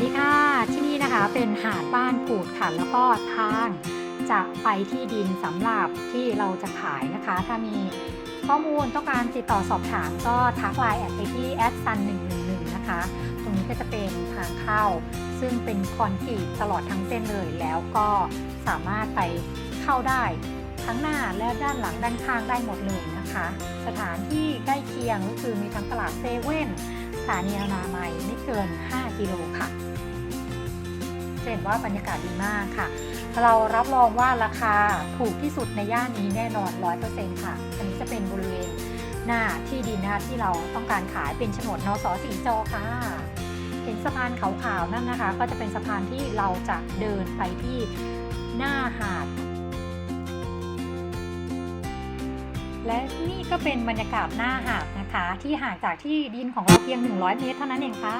สดีค่ะ ที่นี่นะคะเป็นหาดบ้านกูดค่ะ แล้วก็ทางจะไปที่ดินสำหรับที่เราจะขายนะคะ ถ้ามีข้อมูลต้องการติดต่อสอบถามก็ทักไลน์แอดไปที่แอดซัน111นะคะ ตรงนี้ก็จะเป็นทางเข้า ซึ่งเป็นคอนกรีตตลอดทั้งเส้นเลยแล้วก็สามารถไปเข้าได้ทั้งหน้าและด้านหลังด้านข้างได้หมดเลยนะคะ สถานที่ใกล้เคียงก็คือมีทั้งตลาดเซเว่นสถานีอนามัยไม่เกิน 5 กิโลค่ะ เห็นว่าบรรยากาศดีมากค่ะ เรารับรองว่าราคาถูกที่สุดในย่านนี้แน่นอน100%ค่ะ อันนี้จะเป็นบริเวณหน้าที่ดินนะคะที่เราต้องการขายเป็นโฉนดนสสีจอค่ะ เห็นสะพานขาวๆนั่นนะคะ ก็จะเป็นสะพานที่เราจะเดินไปที่หน้าหาด และนี่ก็เป็นบรรยากาศหน้าหาดนะคะ ที่ห่างจากที่ดินของเราเพียง 100 เมตรเท่านั้นเองค่ะ